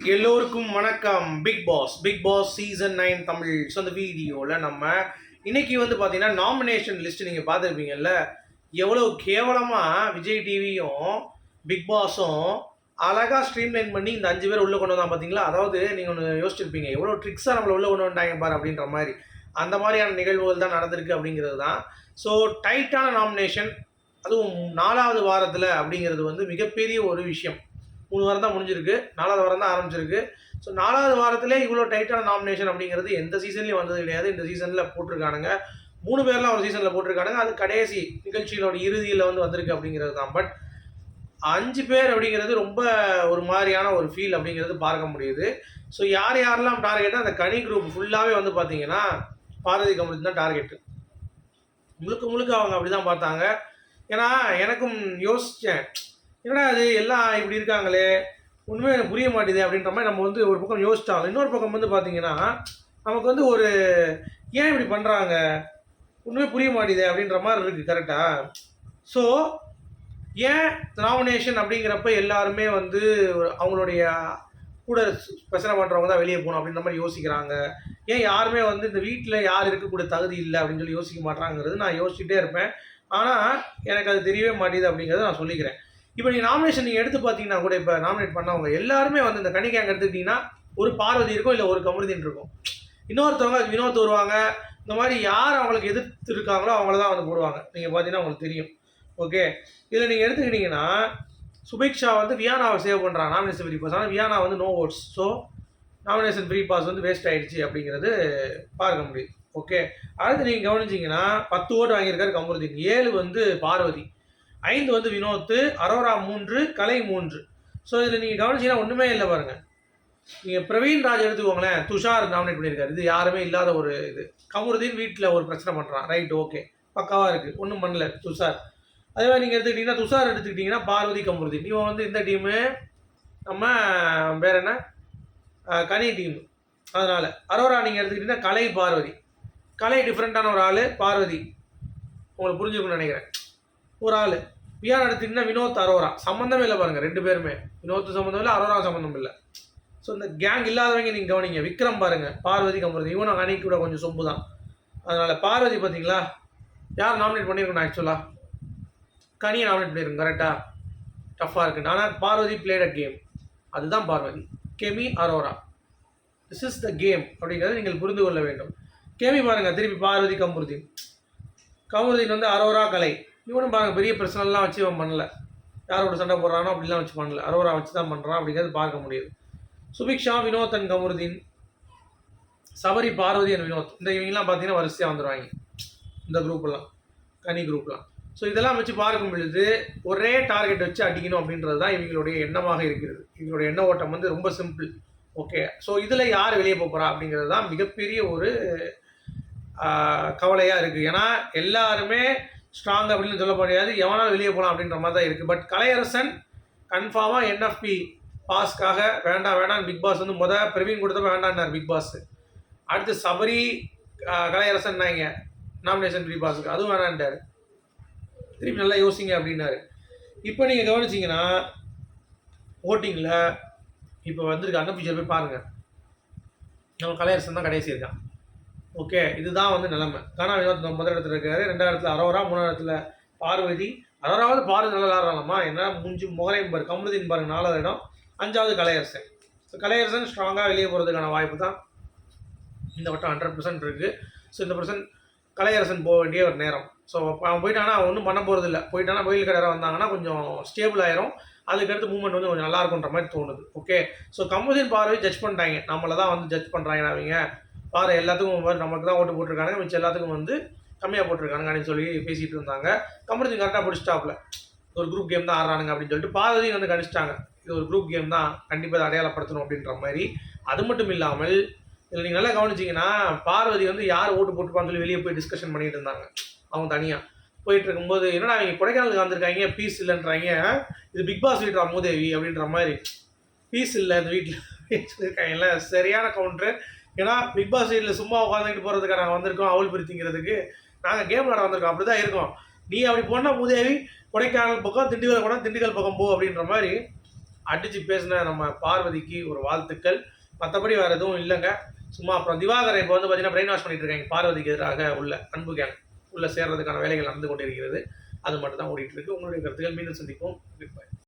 எல்லோருக்கும் வணக்கம். Big Boss Big Boss season nine Tamil. So அந்த வீடியோவில் நம்ம இன்னைக்கு வந்து பார்த்தீங்கன்னா நாமினேஷன் லிஸ்ட் நீங்கள் பார்த்துருப்பீங்கல்ல எவ்வளோ கேவலமாக விஜய் டிவியும் பிக் பாஸும் அழகாக ஸ்ட்ரீம்லைன் பண்ணி இந்த அஞ்சு பேர் உள்ளே கொண்டு வந்தால் பார்த்தீங்களா அதாவது நீங்கள் ஒன்று யோசிச்சிருப்பீங்க எவ்வளோ ட்ரிக்ஸாக நம்மளை உள்ளே கொண்டு வந்தாங்க பாரு அப்படின்ற மாதிரி. அந்த மாதிரியான நிகழ்வுகள் தான் நடந்திருக்கு அப்படிங்கிறது தான். ஸோ டைட்டான நாமினேஷன் அதுவும் நாலாவது வாரத்தில் அப்படிங்கிறது வந்து மிகப்பெரிய ஒரு விஷயம். மூணு வாரம் தான் முடிஞ்சிருக்கு. நாலாவது வாரம் தான் ஆரம்பிச்சிருக்கு. ஸோ நாலாவது வாரத்திலே இவ்வளோ டைட்டான நாமினேஷன் அப்படிங்கிறது எந்த சீசன்லேயும் வந்தது கிடையாது. இந்த சீசனில் போட்டிருக்கானுங்க. மூணு பேர்லாம் ஒரு சீசனில் போட்டிருக்கானுங்க. அது கடைசி நிகழ்ச்சிகளோட இறுதியில் வந்து வந்திருக்கு அப்படிங்கிறது தான். பட் அஞ்சு பேர் அப்படிங்கிறது ரொம்ப ஒரு மாதிரியான ஒரு ஃபீல் அப்படிங்கிறது பார்க்க முடியுது. ஸோ யார் யாரெல்லாம் டார்கெட்டாக அந்த கனி குரூப் ஃபுல்லாகவே வந்து பார்த்தீங்கன்னா பாரதி கமலுக்கு தான் டார்கெட்டு முழுக்க முழுக்க அவங்க அப்படி தான் பார்த்தாங்க. ஏன்னா எனக்கும் யோசித்தேன் என்னடா அது எல்லாம் இப்படி இருக்காங்களே. ஒன்றுமே எனக்கு புரிய மாட்டேது அப்படின்ற மாதிரி நம்ம வந்து ஒரு பக்கம் யோசிச்சாங்க இன்னொரு பக்கம் வந்து பார்த்தீங்கன்னா நமக்கு வந்து ஒரு ஏன் இப்படி பண்ணுறாங்க ஒன்றுமே புரிய மாட்டேது அப்படின்ற மாதிரி இருக்குது கரெக்டாக ஸோ ஏன் நாமினேஷன் அப்படிங்கிறப்ப எல்லாருமே வந்து அவங்களுடைய கூட பிரச்சனை பண்ணுறவங்க தான் வெளியே போகணும் அப்படின்ற மாதிரி யோசிக்கிறாங்க. ஏன் யாருமே வந்து இந்த வீட்டில் யார் இருக்கக்கூடிய தகுதி இல்லை அப்படின்னு சொல்லி யோசிக்க மாட்டாங்கிறது நான் யோசிச்சுட்டே இருப்பேன். ஆனால் எனக்கு அது தெரியவே மாட்டேது அப்படிங்கிறத நான் சொல்லிக்கிறேன். இப்போ நீங்கள் நாமினேஷன் நீங்கள் எடுத்து பார்த்தீங்கன்னா கூட இப்போ நாமினேட் பண்ணவங்க எல்லாருமே வந்து இந்த கணிக்காங்க எடுத்துக்கிட்டிங்கன்னா ஒரு பார்வதி இருக்கும் இல்லை ஒரு கமருதின் இருக்கும். இன்னொருத்தவங்க வினோத் வருவாங்க. இந்த மாதிரி யார் அவங்களுக்கு எதிர்த்து இருக்காங்களோ அவங்கள தான் வந்து போடுவாங்க. நீங்கள் பார்த்தீங்கன்னா உங்களுக்கு தெரியும். ஓகே இதில் நீங்கள் எடுத்துக்கிட்டிங்கன்னா சுபிக்ஷா வந்து வியானாவை சேவ் பண்ணுறாங்க நாமினேஷன் ஃப்ரீ பாஸ் ஆனால் வியானா வந்து no votes so nomination free pass வந்து வேஸ்ட் ஆயிடுச்சு அப்படிங்கிறது பார்க்க முடியுது. ஓகே அடுத்து நீங்கள் கவனிச்சிங்கன்னா பத்து ஓட்டு வாங்கியிருக்காரு கமருதீன். ஏழு வந்து பார்வதி. ஐந்து வந்து வினோத்து அரோரா மூன்று கலை மூன்று. ஸோ இதில் நீங்கள் கவனிச்சிங்கன்னா ஒன்றுமே இல்லை பாருங்க. நீங்கள் பிரவீன் ராஜ் எடுத்துக்கோங்களேன் துஷார் நாமினேட் பண்ணியிருக்காரு. இது யாருமே இல்லாத ஒரு இது. கமருதீன் வீட்டில் ஒரு பிரச்சனை பண்ணுறான் ரைட் ஓகே பக்காவாக இருக்குது ஒன்றும் பண்ணல துஷார். அதே மாதிரி நீங்கள் எடுத்துக்கிட்டிங்கன்னா துஷார் எடுத்துக்கிட்டிங்கன்னா பார்வதி கமருதீன். இவன் வந்து இந்த டீமு நம்ம வேற என்ன? கனி டீம் அதனால் அரோரா நீங்கள் எடுத்துக்கிட்டிங்கன்னா கலை பார்வதி. கலை டிஃப்ரெண்ட்டான ஒரு ஆள் பார்வதி. உங்களுக்கு புரிஞ்சுக்கணும்னு நினைக்கிறேன். ஒரு ஆள். வியான் எடுத்துக்கிட்டிங்கன்னா வினோத் அரோரா. சம்மந்தமே இல்லை பாருங்கள் ரெண்டு பேருமே. வினோத் சம்மந்தம் இல்லை அரோரா சம்மந்தம் இல்லை. ஸோ இந்த கேங் இல்லாதவங்க நீங்கள் கவனிங்க. விக்ரம் பாருங்கள் பார்வதி கமருதி இவனும் அன்னைக்கு கூட கொஞ்சம் சொம்பு தான் அதனால் பார்வதி பார்த்தீங்களா யார் நாமினேட் பண்ணியிருக்கணும் ஆக்சுவலாக கனியை நாமினேட் பண்ணியிருக்கோம் கரெக்டாக டஃப்பாக இருக்குது ஆனால் பார்வதி பிளேட் அ கேம் அதுதான் Parvathi. Kemy Aurora. This is the game அப்படிங்கிறத நீங்கள் புரிந்து கொள்ள வேண்டும். கெமி பாருங்கள் திருப்பி பார்வதி கமருதீன் கமருதீன் வந்து அரோரா கலை. இவனும் பார்க்க பெரிய பிரச்சனைலாம் வச்சு இவன் பண்ணல. யாரோட சண்டை போடுறானோ அப்படிலாம் வச்சு பண்ணல. அரோரா வச்சு தான் பண்ணுறான் அப்படிங்கிறது பார்க்க முடியுது. சுபிக்ஷா வினோத் அண்ட் கமருதீன். சபரி பார்வதி அண்ட் வினோத். இந்த இவங்கெல்லாம் பார்த்தீங்கன்னா வரிசையாக வந்துடுவாங்க இந்த குரூப்லாம் கனி குரூப்லாம் ஸோ இதெல்லாம் வச்சு பார்க்கும் பொழுது ஒரே டார்கெட் வச்சு அடிக்கணும் அப்படின்றது தான் இவங்களுடைய எண்ணமாக இருக்கிறது. இவங்களுடைய எண்ண ஓட்டம் வந்து ரொம்ப சிம்பிள் ஓகே ஸோ இதில் யார் வெளியே போகிறா அப்படிங்கிறது தான் மிகப்பெரிய ஒரு கவலையாக இருக்குது ஏன்னா எல்லாருமே ஸ்ட்ராங் அப்படின்னு சொல்ல முடியாது. எவனாலும் வெளியே போகலாம் அப்படின்ற மாதிரி தான் இருக்குது பட் கலையரசன் கன்ஃபார்மாக என்எஃப்பி பாஸ்க்காக வேண்டாம் வேண்டாம் பிக் பாஸ் வந்து முத பிரவீன் கொடுத்தப்ப வேண்டான்னார் பிக் பாஸ் அடுத்து சபரி கலையரசன் நாங்க நாமினேஷன் பிக் பாஸுக்கு அதுவும் வேணான்ட்டார் திருப்பி நல்லா யோசிங்க அப்படின்னாரு. இப்போ நீங்கள் கவனிச்சிங்கன்னா ஓட்டிங்கில் இப்போ வந்திருக்க அன்னபிச்சர் போய் பாருங்கள் நம்ம கலையரசன் தான் கடைசி இருக்கான். ஓகே இதுதான் வந்து நிலைமை. கானா வினோத் முதல் இடத்துல இருக்காரு. ரெண்டாயிரத்துல அரோரா மூணாவது இடத்துல பார்வதி. அரோராவது பார்வதி நல்லா விளாட்றாங்கம்மா என்ன? முஞ்சு முகரையும் பாரு கமருதீன் பாருங்க நாலாவது இடம். அஞ்சாவது கலையரசன். ஸோ கலையரசன் ஸ்ட்ராங்காக வெளியே போகிறதுக்கான வாய்ப்பு தான். இந்த வட்டம் ஹண்ட்ரட் பர்சன்ட் இருக்குது ஸோ இந்த பர்சன்ட் கலையரசன் போக வேண்டிய ஒரு நேரம். ஸோ அவன் போயிட்டானா அவன் ஒன்றும் பண்ண போகிறது இல்லை போயிட்டானா கோயில் கடை வந்தாங்கன்னா கொஞ்சம் ஸ்டேபிள் ஆயிரும். அதுக்கடுத்து மூவ்மெண்ட் வந்து கொஞ்சம் நல்லா இருக்குன்ற மாதிரி தோணுது. ஓகே ஸோ கமருதீன் பார்வை ஜட்ஜ் பண்ணிட்டாங்க. நம்மளை தான் வந்து ஜட்ஜ் பண்ணுறாங்க அவங்க பாரு எல்லாத்துக்கும் நமக்கு தான் ஓட்டு போட்டிருக்காங்க மிச்சம் எல்லாத்துக்கும் வந்து கம்மியாக போட்டிருக்காங்க அப்படின்னு சொல்லி பேசிகிட்டு இருந்தாங்க. கமருதீன் கரெக்டாக பிடிச்சிட்டாப்ல ஒரு குரூப் கேம் தான் ஆடுறானுங்க அப்படின்னு சொல்லிட்டு பார்வதியும் வந்து கணிச்சிட்டாங்க. இது ஒரு குரூப் கேம் தான் கண்டிப்பாக அடையாளப்படுத்தணும் அப்படின்ற மாதிரி. அது மட்டும் இல்லாமல் இதில் நீங்கள் நல்லா கவனிச்சிங்கன்னா பார்வதி வந்து யார் ஓட்டு போட்டுப்பான்னு சொல்லி வெளியே போய் டிஸ்கஷன் பண்ணிட்டு இருந்தாங்க. அவங்க தனியாக போயிட்டு இருக்கும்போது என்னடா அவங்க கொடைக்கானலுக்கு வந்திருக்காங்க பீஸ் இல்லைன்றாங்க. இது பிக் பாஸ் வீட்டு அம்மோதேவி அப்படின்ற மாதிரி. பீஸ் இல்லை இந்த வீட்டில் சொல்லியிருக்காங்கல்ல. சரியான கவுண்டரு ஏன்னா பிக் பாஸ் வீட்டில் சும்மா உட்காந்துக்கிட்டு போகிறதுக்கு நாங்கள் வந்திருக்கோம் அவள் பிரித்திங்கிறதுக்கு. நாங்கள் கேம் விளாட வந்திருக்கோம் அப்படி தான் இருக்கோம். நீ அப்படி போனால் மூதேவி கொடைக்கானல் பக்கம் திண்டுக்கல் போனால் திண்டுக்கல் பக்கம் போ அப்படின்ற மாதிரி அடித்து பேசின நம்ம பார்வதிக்கு ஒரு வாழ்த்துக்கள். மற்றபடி வேறு எதுவும் இல்லைங்க. சும்மா அப்புறம் திவாகரை இப்போ வந்து பார்த்தீங்கன்னா பிரெயின் வாஷ் பண்ணிட்டு இருக்காங்க. பார்வதிக்கு எதிராக உள்ள அன்பு கேங் உள்ள சேர்றதுக்கான வேலைகள் நடந்து கொண்டிருக்கிறது. அது மட்டும் தான் ஓடிட்டு இருக்கு. உங்களுடைய கருத்துக்கள் மீண்டும் சந்திப்போம்.